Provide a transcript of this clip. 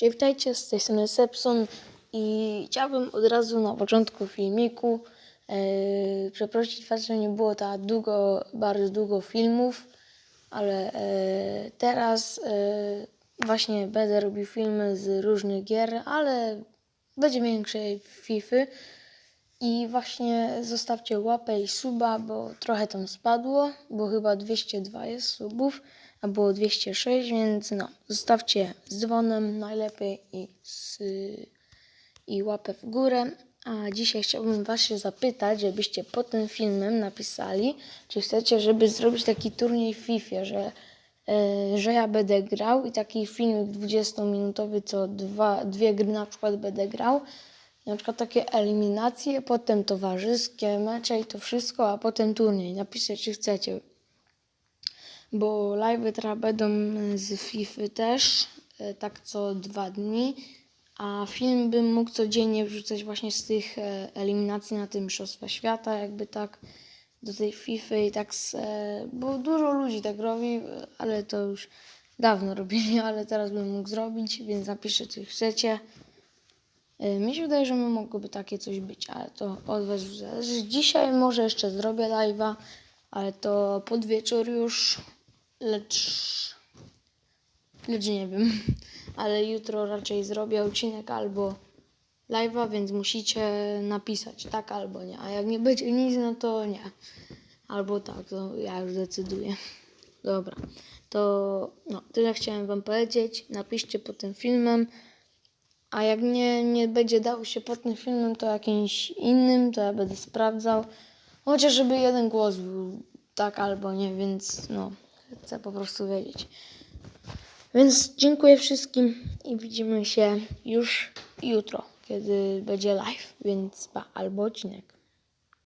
Cześć, witajcie, z tej strony Sepson i chciałbym od razu na początku filmiku e, przeprosić was, że nie było tak długo, bardzo długo filmów, ale e, teraz e, właśnie będę robił filmy z różnych gier, ale będzie większej FIFA. I właśnie zostawcie łapę i suba, bo trochę tam spadło, bo chyba 202 jest subów, a było 206, więc no, zostawcie z dzwonem najlepiej i, z, i łapę w górę. A dzisiaj chciałbym Was się zapytać, żebyście pod tym filmem napisali, czy chcecie, żeby zrobić taki turniej w FIFA, że, e, że ja będę grał i taki filmik 20-minutowy, co dwa, dwie gry na przykład będę grał. Na przykład takie eliminacje, potem towarzyskie mecze i to wszystko, a potem turniej. Napiszcie, czy chcecie. Bo live teraz będą z FIFA też, e, tak co dwa dni. A film bym mógł codziennie wrzucać właśnie z tych e, eliminacji na tym Mistrzostwa Świata, jakby tak do tej FIFA i tak, z, e, bo dużo ludzi tak robi, ale to już dawno robili, ale teraz bym mógł zrobić, więc napiszcie, co chcecie. Mi się wydaje, że mogłoby takie coś być, ale to od Was zależy. Dzisiaj może jeszcze zrobię live'a, ale to pod wieczór już, lecz, lecz nie wiem. Ale jutro raczej zrobię odcinek albo live'a, więc musicie napisać tak albo nie. A jak nie będzie nic, no to nie. Albo tak, to ja już decyduję. Dobra, to no, tyle chciałem Wam powiedzieć. Napiszcie pod tym filmem. A jak nie, nie będzie dało się pod tym filmem, to jakimś innym, to ja będę sprawdzał. Chociaż żeby jeden głos był tak albo nie, więc no, chcę po prostu wiedzieć. Więc dziękuję wszystkim i widzimy się już jutro, kiedy będzie live, więc pa, albo odcinek.